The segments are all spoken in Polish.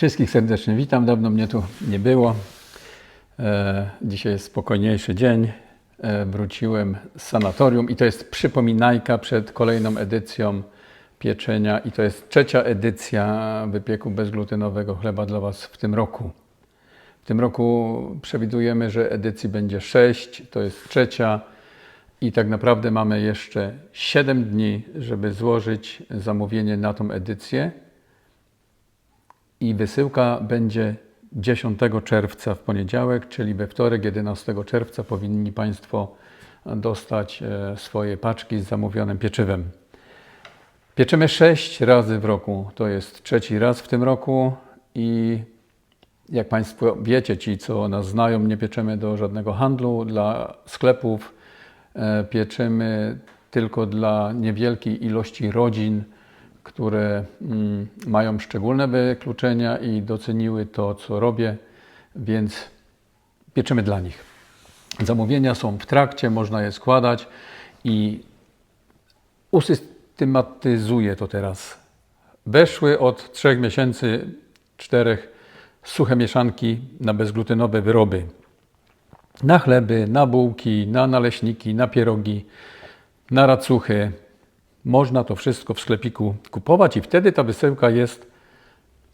Wszystkich serdecznie witam. Dawno mnie tu nie było. E, Dzisiaj jest spokojniejszy dzień. E, Wróciłem z sanatorium i to jest przypominajka przed kolejną edycją pieczenia i to jest trzecia edycja wypieku bezglutenowego chleba dla Was w tym roku. W tym roku przewidujemy, że edycji będzie sześć, to jest trzecia i tak naprawdę mamy jeszcze 7 dni, żeby złożyć zamówienie na tą edycję i wysyłka będzie 10 czerwca w poniedziałek, czyli we wtorek 11 czerwca powinni Państwo dostać e, swoje paczki z zamówionym pieczywem. Pieczymy 6 razy w roku, to jest trzeci raz w tym roku i jak Państwo wiecie, ci co nas znają, nie pieczemy do żadnego handlu, dla sklepów, e, pieczymy tylko dla niewielkiej ilości rodzin, które mm, mają szczególne wykluczenia i doceniły to, co robię, więc pieczymy dla nich. Zamówienia są w trakcie, można je składać i usystematyzuję to teraz. Weszły od trzech miesięcy, czterech suche mieszanki na bezglutenowe wyroby. Na chleby, na bułki, na naleśniki, na pierogi, na racuchy. Można to wszystko w sklepiku kupować i wtedy ta wysyłka jest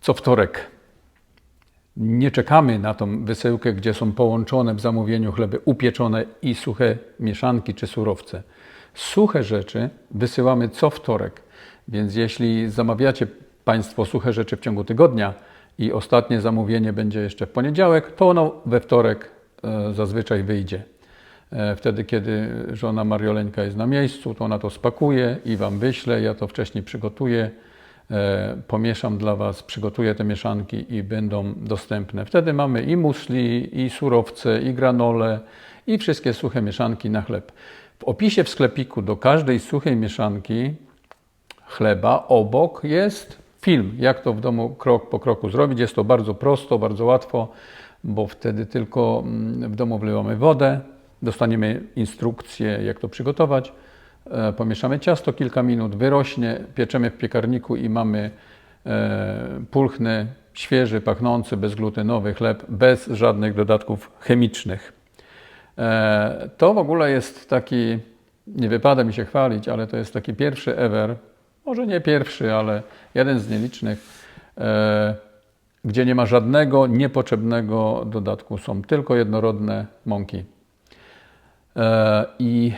co wtorek. Nie czekamy na tą wysyłkę, gdzie są połączone w zamówieniu chleby upieczone i suche mieszanki czy surowce. Suche rzeczy wysyłamy co wtorek, więc jeśli zamawiacie Państwo suche rzeczy w ciągu tygodnia i ostatnie zamówienie będzie jeszcze w poniedziałek, to ono we wtorek e, zazwyczaj wyjdzie. E, Wtedy, kiedy żona Marioleńka jest na miejscu, to ona to spakuje i Wam wyśle. Ja to wcześniej przygotuję, e, pomieszam dla Was, przygotuję te mieszanki i będą dostępne. Wtedy mamy i musli, i surowce, i granole, i wszystkie suche mieszanki na chleb. W opisie w sklepiku do każdej suchej mieszanki chleba obok jest film, jak to w domu krok po kroku zrobić. Jest to bardzo prosto, bardzo łatwo, bo wtedy tylko mm, w domu wlewamy wodę, dostaniemy instrukcję, jak to przygotować. E, Pomieszamy ciasto kilka minut, wyrośnie, pieczemy w piekarniku i mamy e, pulchny, świeży, pachnący, bezglutenowy chleb bez żadnych dodatków chemicznych. E, To w ogóle jest taki, nie wypada mi się chwalić, ale to jest taki pierwszy ever, może nie pierwszy, ale jeden z nielicznych, gdzie nie ma żadnego niepotrzebnego dodatku. Są tylko jednorodne mąki. E, I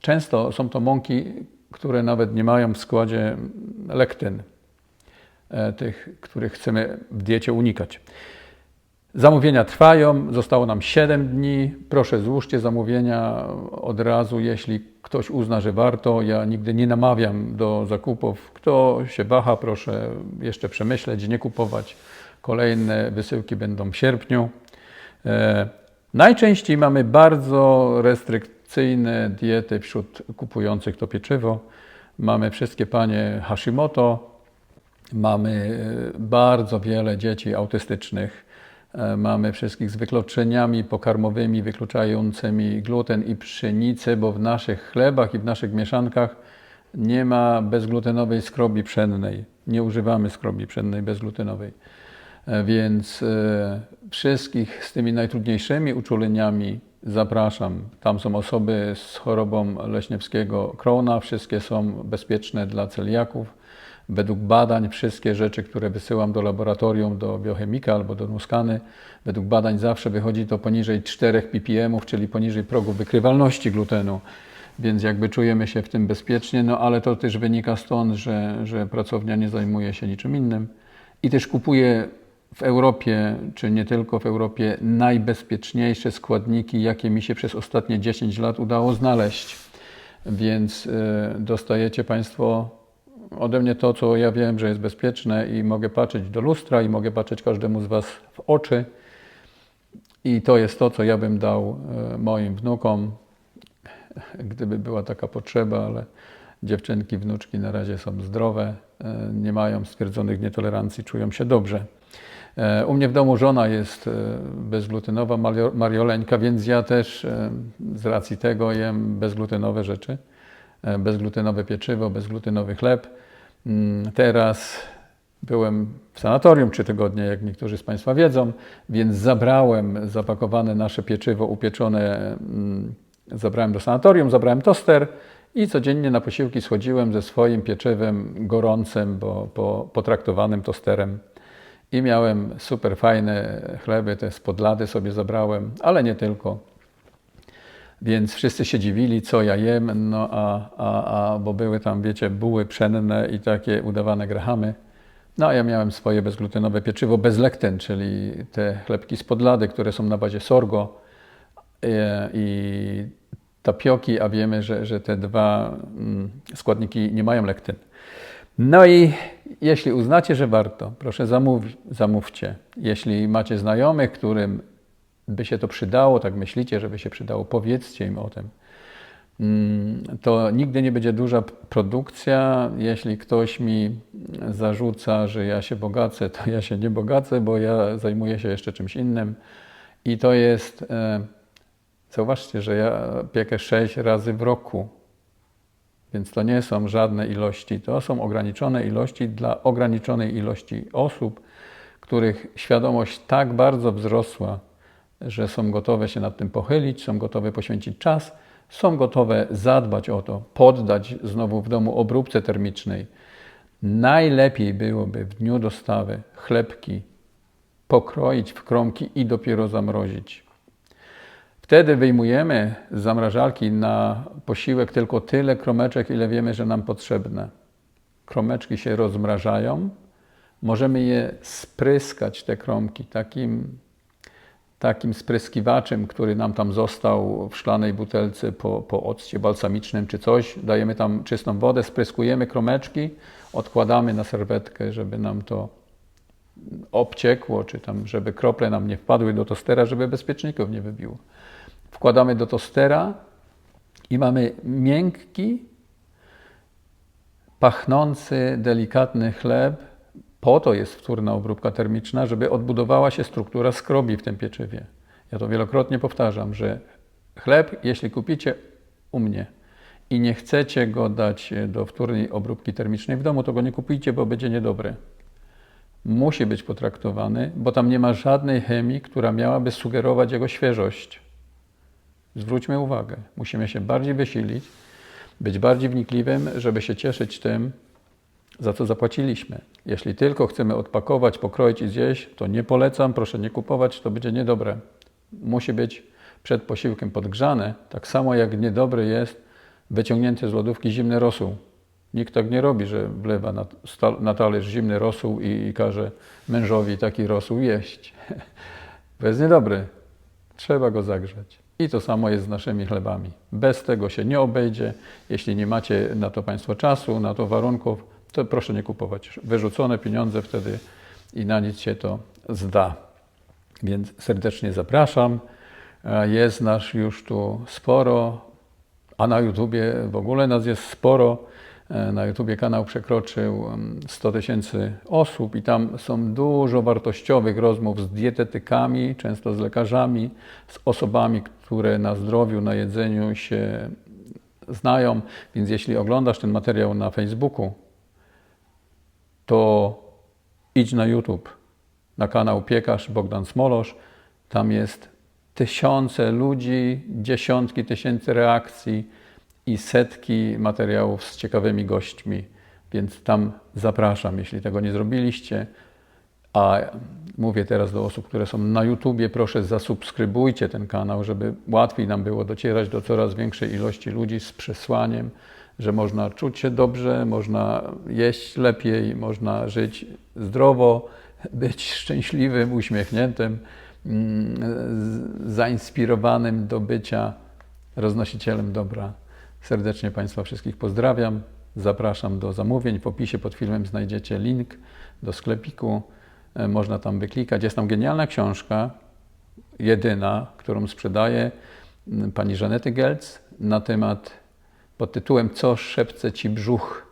często są to mąki, które nawet nie mają w składzie lektyn, e, tych, których chcemy w diecie unikać. Zamówienia trwają, zostało nam 7 dni. Proszę złóżcie zamówienia od razu, jeśli ktoś uzna, że warto. Ja nigdy nie namawiam do zakupów. Kto się waha, proszę jeszcze przemyśleć, nie kupować. Kolejne wysyłki będą w sierpniu. Najczęściej mamy bardzo restrykcyjne diety wśród kupujących to pieczywo. Mamy wszystkie panie Hashimoto, mamy e, bardzo wiele dzieci autystycznych. E, Mamy wszystkich z wykluczeniami pokarmowymi wykluczającymi gluten i pszenicę, bo w naszych chlebach i w naszych mieszankach nie ma bezglutenowej skrobi pszennej. Nie używamy skrobi pszennej bezglutenowej. E, Więc e, wszystkich z tymi najtrudniejszymi uczuleniami zapraszam. Tam są osoby z chorobą leśniewskiego Krona. Wszystkie są bezpieczne dla celiaków. Według badań wszystkie rzeczy, które wysyłam do laboratorium, do biochemika albo do Nuskany, według badań zawsze wychodzi to poniżej 4 ppm, czyli poniżej progu wykrywalności glutenu. Więc jakby czujemy się w tym bezpiecznie, no ale to też wynika stąd, że, że pracownia nie zajmuje się niczym innym i też kupuje w Europie, czy nie tylko w Europie, najbezpieczniejsze składniki, jakie mi się przez ostatnie 10 lat udało znaleźć. Więc y, dostajecie Państwo ode mnie to, co ja wiem, że jest bezpieczne i mogę patrzeć do lustra i mogę patrzeć każdemu z Was w oczy. I to jest to, co ja bym dał e, moim wnukom, gdyby była taka potrzeba, ale dziewczynki, wnuczki na razie są zdrowe, e, nie mają stwierdzonych nietolerancji, czują się dobrze. E, U mnie w domu żona jest e, bezglutenowa, Mario- marioleńka, więc ja też e, z racji tego jem bezglutenowe rzeczy bezglutenowe pieczywo, bezglutenowy chleb. Mm, Teraz byłem w sanatorium trzy tygodnie, jak niektórzy z Państwa wiedzą, więc zabrałem zapakowane nasze pieczywo upieczone, mm, zabrałem do sanatorium, zabrałem toster i codziennie na posiłki schodziłem ze swoim pieczywem gorącym, bo po, potraktowanym tosterem. I miałem super fajne chleby, te z podlady sobie zabrałem, ale nie tylko. Więc wszyscy się dziwili, co ja jem, no a, a, a bo były tam, wiecie, buły pszenne i takie udawane grahamy. No a ja miałem swoje bezglutenowe pieczywo bez lekten, czyli te chlebki z podlady, które są na bazie sorgo e, i tapioki, a wiemy, że, że te dwa mm, składniki nie mają lektyn. No i jeśli uznacie, że warto, proszę zamów, zamówcie. Jeśli macie znajomych, którym by się to przydało, tak myślicie, żeby się przydało, powiedzcie im o tym. Mm, to nigdy nie będzie duża produkcja. Jeśli ktoś mi zarzuca, że ja się bogacę, to ja się nie bogacę, bo ja zajmuję się jeszcze czymś innym. I to jest, e, zauważcie, że ja piekę sześć razy w roku. Więc to nie są żadne ilości, to są ograniczone ilości dla ograniczonej ilości osób, których świadomość tak bardzo wzrosła, że są gotowe się nad tym pochylić, są gotowe poświęcić czas, są gotowe zadbać o to, poddać znowu w domu obróbce termicznej. Najlepiej byłoby w dniu dostawy chlebki pokroić w kromki i dopiero zamrozić. Wtedy wyjmujemy z zamrażalki na posiłek tylko tyle kromeczek, ile wiemy, że nam potrzebne. Kromeczki się rozmrażają. Możemy je spryskać, te kromki, takim takim spryskiwaczem, który nam tam został w szklanej butelce po, po occie balsamicznym czy coś. Dajemy tam czystą wodę, spryskujemy kromeczki, odkładamy na serwetkę, żeby nam to obciekło, czy tam, żeby krople nam nie wpadły do tostera, żeby bezpieczników nie wybiło. Wkładamy do tostera i mamy miękki, pachnący, delikatny chleb, po to jest wtórna obróbka termiczna, żeby odbudowała się struktura skrobi w tym pieczywie. Ja to wielokrotnie powtarzam, że chleb, jeśli kupicie u mnie i nie chcecie go dać do wtórnej obróbki termicznej w domu, to go nie kupujcie, bo będzie niedobry. Musi być potraktowany, bo tam nie ma żadnej chemii, która miałaby sugerować jego świeżość. Zwróćmy uwagę, musimy się bardziej wysilić, być bardziej wnikliwym, żeby się cieszyć tym, za co zapłaciliśmy. Jeśli tylko chcemy odpakować, pokroić i zjeść, to nie polecam, proszę nie kupować, to będzie niedobre. Musi być przed posiłkiem podgrzane, tak samo jak niedobry jest wyciągnięty z lodówki zimny rosół. Nikt tak nie robi, że wlewa na, na talerz zimny rosół i, i każe mężowi taki rosół jeść. To jest niedobry. Trzeba go zagrzać. I to samo jest z naszymi chlebami. Bez tego się nie obejdzie. Jeśli nie macie na to Państwo czasu, na to warunków, to proszę nie kupować. Wyrzucone pieniądze wtedy i na nic się to zda. Więc serdecznie zapraszam. E, jest nas już tu sporo, a na YouTubie w ogóle nas jest sporo. E, na YouTubie kanał przekroczył 100 tysięcy osób i tam są dużo wartościowych rozmów z dietetykami, często z lekarzami, z osobami, które na zdrowiu, na jedzeniu się znają. Więc jeśli oglądasz ten materiał na Facebooku, to idź na YouTube, na kanał Piekarz Bogdan Smolosz. Tam jest tysiące ludzi, dziesiątki tysięcy reakcji i setki materiałów z ciekawymi gośćmi. Więc tam zapraszam, jeśli tego nie zrobiliście. A mówię teraz do osób, które są na YouTubie, proszę zasubskrybujcie ten kanał, żeby łatwiej nam było docierać do coraz większej ilości ludzi z przesłaniem, że można czuć się dobrze, można jeść lepiej, można żyć zdrowo, być szczęśliwym, uśmiechniętym, mm, zainspirowanym do bycia roznosicielem dobra. Serdecznie Państwa wszystkich pozdrawiam. Zapraszam do zamówień. W opisie pod filmem znajdziecie link do sklepiku. E, można tam wyklikać. Jest tam genialna książka, jedyna, którą sprzedaje pani Żanety Gelc na temat pod tytułem Co szepce Ci brzuch.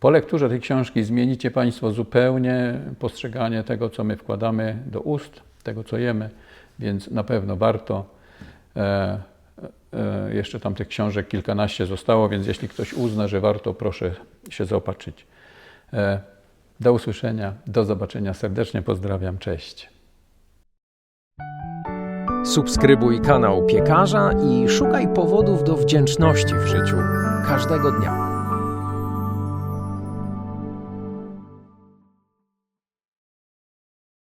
Po lekturze tej książki zmienicie Państwo zupełnie postrzeganie tego, co my wkładamy do ust, tego, co jemy, więc na pewno warto. E, jeszcze tam tych książek kilkanaście zostało, więc jeśli ktoś uzna, że warto, proszę się zaopatrzyć. E, Do usłyszenia, do zobaczenia. Serdecznie pozdrawiam. Cześć. Subskrybuj kanał piekarza i szukaj powodów do wdzięczności w życiu każdego dnia.